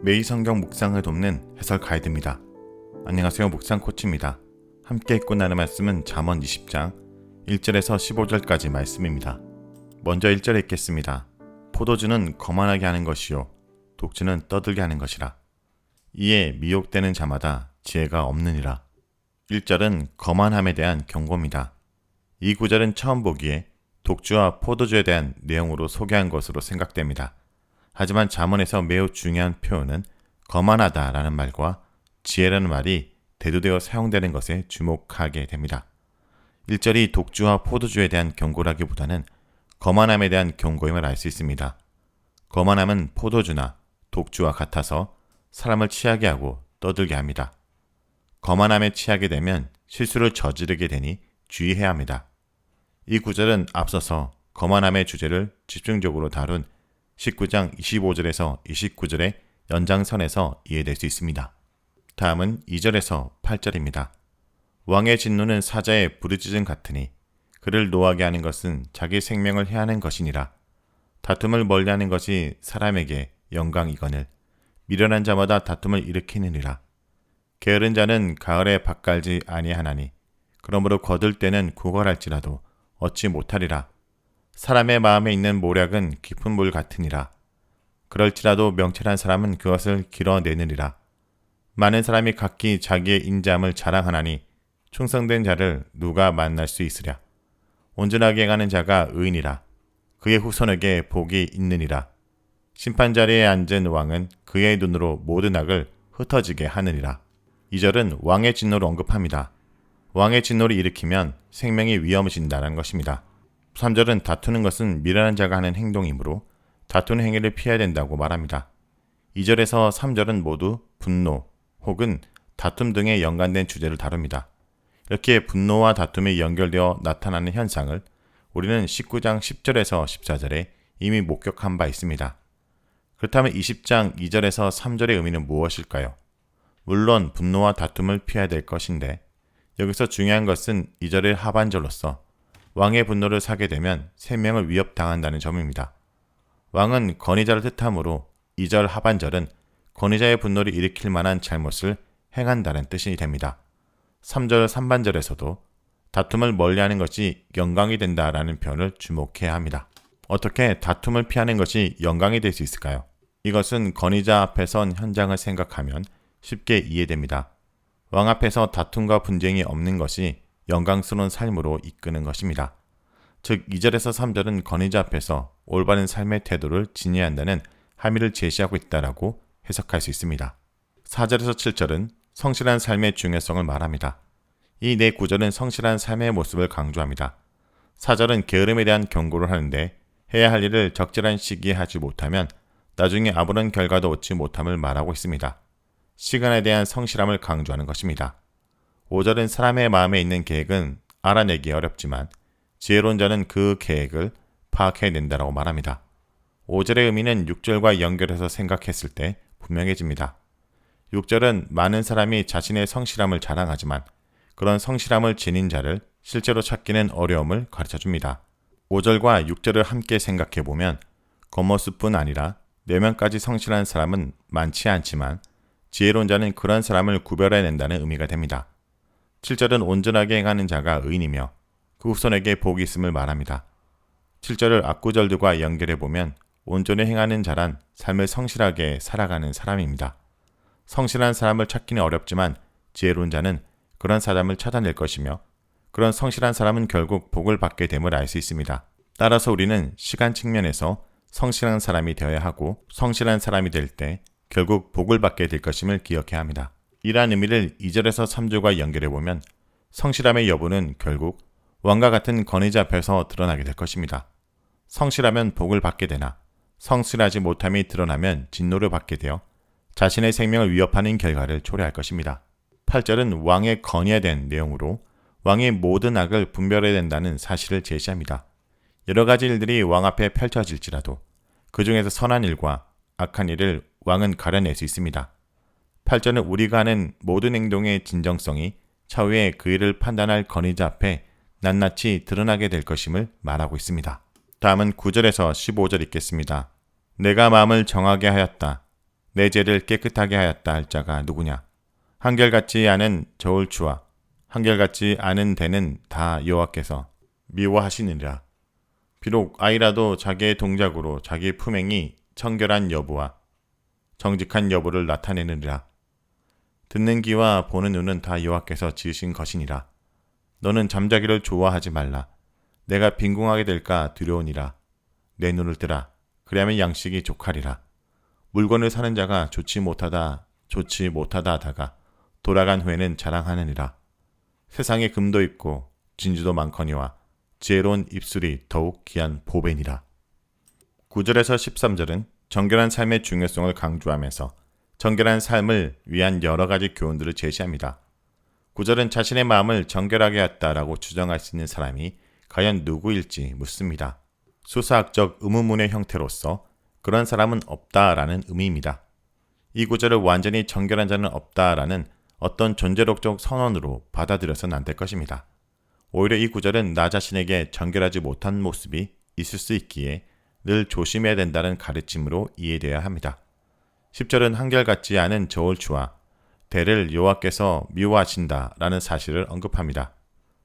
매일 성경 묵상을 돕는 해설 가이드입니다. 안녕하세요. 묵상 코치입니다. 함께 읽고 나눈 말씀은 잠언 20장 1절에서 15절까지 말씀입니다. 먼저 1절에 읽겠습니다. 포도주는 거만하게 하는 것이요 독주는 떠들게 하는 것이라. 이에 미혹되는 자마다 지혜가 없느니라. 1절은 거만함에 대한 경고입니다. 이 구절은 처음 보기에 독주와 포도주에 대한 내용으로 소개한 것으로 생각됩니다. 하지만 잠언에서 매우 중요한 표현은 거만하다라는 말과 지혜라는 말이 대두되어 사용되는 것에 주목하게 됩니다. 1절이 독주와 포도주에 대한 경고라기보다는 거만함에 대한 경고임을 알 수 있습니다. 거만함은 포도주나 독주와 같아서 사람을 취하게 하고 떠들게 합니다. 거만함에 취하게 되면 실수를 저지르게 되니 주의해야 합니다. 이 구절은 앞서서 거만함의 주제를 집중적으로 다룬 19장 25절에서 29절의 연장선에서 이해될 수 있습니다. 다음은 2절에서 8절입니다. 왕의 진노는 사자의 부르짖음 같으니 그를 노하게 하는 것은 자기 생명을 해하는 것이니라. 다툼을 멀리하는 것이 사람에게 영광이거늘 미련한 자마다 다툼을 일으키느니라. 게으른 자는 가을에 밭갈지 아니하나니 그러므로 거들 때는 구걸할지라도 얻지 못하리라. 사람의 마음에 있는 모략은 깊은 물 같으니라. 그럴지라도 명철한 사람은 그것을 길어내느니라. 많은 사람이 각기 자기의 인자함을 자랑하나니 충성된 자를 누가 만날 수 있으랴. 온전하게 가는 자가 의인이라. 그의 후손에게 복이 있느니라. 심판 자리에 앉은 왕은 그의 눈으로 모든 악을 흩어지게 하느니라. 이절은 왕의 진노를 언급합니다. 왕의 진노를 일으키면 생명이 위험해진다는 것입니다. 3절은 다투는 것은 미련한 자가 하는 행동이므로 다투는 행위를 피해야 된다고 말합니다. 2절에서 3절은 모두 분노 혹은 다툼 등에 연관된 주제를 다룹니다. 이렇게 분노와 다툼이 연결되어 나타나는 현상을 우리는 19장 10절에서 14절에 이미 목격한 바 있습니다. 그렇다면 20장 2절에서 3절의 의미는 무엇일까요? 물론 분노와 다툼을 피해야 될 것인데 여기서 중요한 것은 2절의 하반절로서 왕의 분노를 사게 되면 생명을 위협당한다는 점입니다. 왕은 건의자를 뜻하므로 2절 하반절은 건의자의 분노를 일으킬 만한 잘못을 행한다는 뜻이 됩니다. 3절 3반절에서도 다툼을 멀리하는 것이 영광이 된다라는 표현을 주목해야 합니다. 어떻게 다툼을 피하는 것이 영광이 될 수 있을까요? 이것은 건의자 앞에 선 현장을 생각하면 쉽게 이해됩니다. 왕 앞에서 다툼과 분쟁이 없는 것이 영광스러운 삶으로 이끄는 것입니다. 즉 2절에서 3절은 건의자 앞에서 올바른 삶의 태도를 지녀야 한다는 함의를 제시하고 있다라고 해석할 수 있습니다. 4절에서 7절은 성실한 삶의 중요성을 말합니다. 이 네 구절은 성실한 삶의 모습을 강조합니다. 4절은 게으름에 대한 경고를 하는데 해야 할 일을 적절한 시기에 하지 못하면 나중에 아무런 결과도 얻지 못함을 말하고 있습니다. 시간에 대한 성실함을 강조하는 것입니다. 5절은 사람의 마음에 있는 계획은 알아내기 어렵지만 지혜로운 자는 그 계획을 파악해낸다라고 말합니다. 5절의 의미는 6절과 연결해서 생각했을 때 분명해집니다. 6절은 많은 사람이 자신의 성실함을 자랑하지만 그런 성실함을 지닌 자를 실제로 찾기는 어려움을 가르쳐 줍니다. 5절과 6절을 함께 생각해 보면 겉모습뿐 아니라 내면까지 성실한 사람은 많지 않지만 지혜로운 자는 그런 사람을 구별해낸다는 의미가 됩니다. 7절은 온전하게 행하는 자가 의인이며 그 후손에게 복이 있음을 말합니다. 7절을 악구절들과 연결해 보면 온전히 행하는 자란 삶을 성실하게 살아가는 사람입니다. 성실한 사람을 찾기는 어렵지만 지혜로운 자는 그런 사람을 찾아낼 것이며 그런 성실한 사람은 결국 복을 받게 됨을 알 수 있습니다. 따라서 우리는 시간 측면에서 성실한 사람이 되어야 하고 성실한 사람이 될 때 결국 복을 받게 될 것임을 기억해야 합니다. 이러한 의미를 2절에서 3절과 연결해 보면 성실함의 여부는 결국 왕과 같은 권위자 앞에서 드러나게 될 것입니다. 성실하면 복을 받게 되나 성실하지 못함이 드러나면 진노를 받게 되어 자신의 생명을 위협하는 결과를 초래할 것입니다. 8절은 왕의 건의에 대한 내용으로 왕의 모든 악을 분별해야 된다는 사실을 제시합니다. 여러 가지 일들이 왕 앞에 펼쳐질지라도 그 중에서 선한 일과 악한 일을 왕은 가려낼 수 있습니다. 8절은 우리가 하는 모든 행동의 진정성이 차후에 그 일을 판단할 건의자 앞에 낱낱이 드러나게 될 것임을 말하고 있습니다. 다음은 9절에서 15절 읽겠습니다. 내가 마음을 정하게 하였다. 내 죄를 깨끗하게 하였다 할 자가 누구냐? 한결같지 않은 저울추와 한결같지 않은 대는 다 여호와께서 미워하시느니라. 비록 아이라도 자기의 동작으로 자기 품행이 청결한 여부와 정직한 여부를 나타내느니라. 듣는 귀와 보는 눈은 다 여호와께서 지으신 것이니라. 너는 잠자기를 좋아하지 말라. 내가 빈궁하게 될까 두려우니라. 내 눈을 뜨라. 그리하면 양식이 족하리라. 물건을 사는 자가 좋지 못하다, 좋지 못하다 하다가 돌아간 후에는 자랑하느니라. 세상에 금도 있고 진주도 많거니와 지혜로운 입술이 더욱 귀한 보배니라. 9절에서 13절은 정결한 삶의 중요성을 강조하면서 정결한 삶을 위한 여러 가지 교훈들을 제시합니다. 9절은 자신의 마음을 정결하게 했다라고 주장할 수 있는 사람이 과연 누구일지 묻습니다. 수사학적 의문문의 형태로서 그런 사람은 없다라는 의미입니다. 이 구절을 완전히 정결한 자는 없다라는 어떤 존재론적 선언으로 받아들여서는 안 될 것입니다. 오히려 이 구절은 나 자신에게 정결하지 못한 모습이 있을 수 있기에 늘 조심해야 된다는 가르침으로 이해되어야 합니다. 10절은 한결같지 않은 저울추와 대를 여호와께서 미워하신다라는 사실을 언급합니다.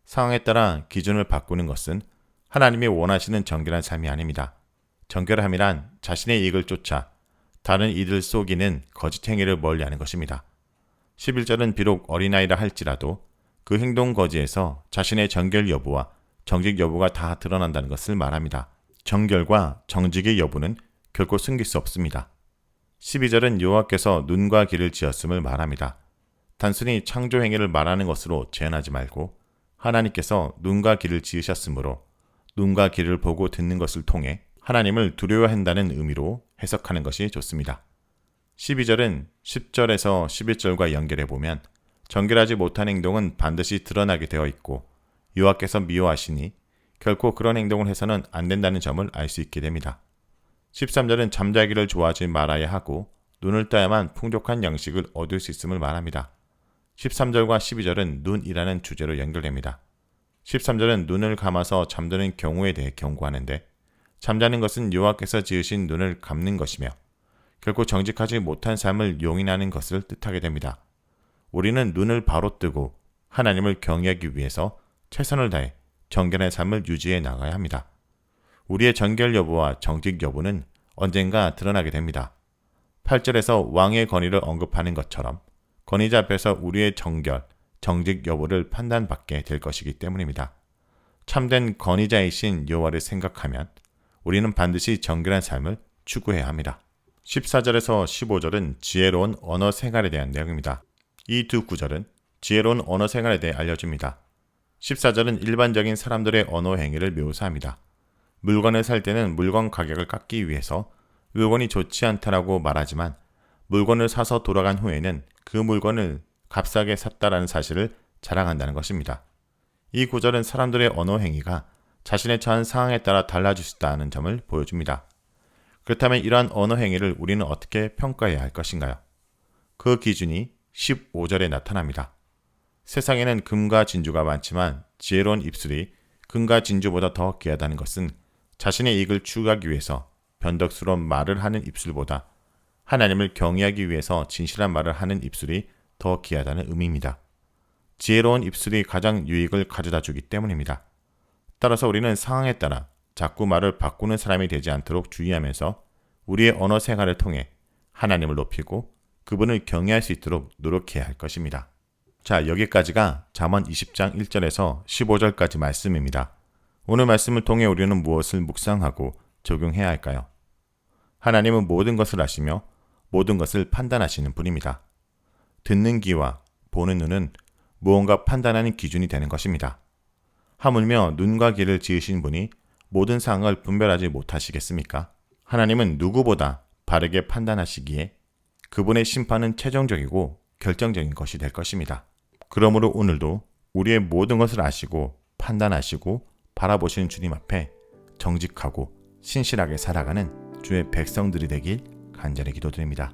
상황에 따라 기준을 바꾸는 것은 하나님이 원하시는 정결한 삶이 아닙니다. 정결함이란 자신의 이익을 쫓아 다른 이들 속이는 거짓 행위를 멀리하는 것입니다. 11절은 비록 어린아이라 할지라도 그 행동 거지에서 자신의 정결 여부와 정직 여부가 다 드러난다는 것을 말합니다. 정결과 정직의 여부는 결코 숨길 수 없습니다. 12절은 여호와께서 눈과 귀를 지었음을 말합니다. 단순히 창조 행위를 말하는 것으로 제한하지 말고 하나님께서 눈과 귀를 지으셨으므로 눈과 귀를 보고 듣는 것을 통해 하나님을 두려워한다는 의미로 해석하는 것이 좋습니다. 12절은 10절에서 11절과 연결해 보면 정결하지 못한 행동은 반드시 드러나게 되어 있고 여호와께서 미워하시니 결코 그런 행동을 해서는 안 된다는 점을 알 수 있게 됩니다. 13절은 잠자기를 좋아하지 말아야 하고 눈을 떠야만 풍족한 양식을 얻을 수 있음을 말합니다. 13절과 12절은 눈이라는 주제로 연결됩니다. 13절은 눈을 감아서 잠드는 경우에 대해 경고하는데 잠자는 것은 여호와께서 지으신 눈을 감는 것이며 결코 정직하지 못한 삶을 용인하는 것을 뜻하게 됩니다. 우리는 눈을 바로 뜨고 하나님을 경외하기 위해서 최선을 다해 정결한 삶을 유지해 나가야 합니다. 우리의 정결 여부와 정직 여부는 언젠가 드러나게 됩니다. 8절에서 왕의 권위를 언급하는 것처럼 권위자 앞에서 우리의 정결, 정직 여부를 판단받게 될 것이기 때문입니다. 참된 권위자이신 여호와를 생각하면 우리는 반드시 정결한 삶을 추구해야 합니다. 14절에서 15절은 지혜로운 언어 생활에 대한 내용입니다. 이 두 구절은 지혜로운 언어 생활에 대해 알려줍니다. 14절은 일반적인 사람들의 언어 행위를 묘사합니다. 물건을 살 때는 물건 가격을 깎기 위해서 물건이 좋지 않다라고 말하지만 물건을 사서 돌아간 후에는 그 물건을 값싸게 샀다라는 사실을 자랑한다는 것입니다. 이 구절은 사람들의 언어 행위가 자신의 처한 상황에 따라 달라질 수 있다는 점을 보여줍니다. 그렇다면 이러한 언어 행위를 우리는 어떻게 평가해야 할 것인가요? 그 기준이 15절에 나타납니다. 세상에는 금과 진주가 많지만 지혜로운 입술이 금과 진주보다 더 귀하다는 것은 자신의 이익을 추구하기 위해서 변덕스러운 말을 하는 입술보다 하나님을 경외하기 위해서 진실한 말을 하는 입술이 더 귀하다는 의미입니다. 지혜로운 입술이 가장 유익을 가져다 주기 때문입니다. 따라서 우리는 상황에 따라 자꾸 말을 바꾸는 사람이 되지 않도록 주의하면서 우리의 언어 생활을 통해 하나님을 높이고 그분을 경외할 수 있도록 노력해야 할 것입니다. 자, 여기까지가 잠언 20장 1절에서 15절까지 말씀입니다. 오늘 말씀을 통해 우리는 무엇을 묵상하고 적용해야 할까요? 하나님은 모든 것을 아시며 모든 것을 판단하시는 분입니다. 듣는 귀와 보는 눈은 무언가 판단하는 기준이 되는 것입니다. 하물며 눈과 귀를 지으신 분이 모든 상황을 분별하지 못하시겠습니까? 하나님은 누구보다 바르게 판단하시기에 그분의 심판은 최종적이고 결정적인 것이 될 것입니다. 그러므로 오늘도 우리의 모든 것을 아시고 판단하시고 바라보시는 주님 앞에 정직하고 신실하게 살아가는 주의 백성들이 되길 간절히 기도드립니다.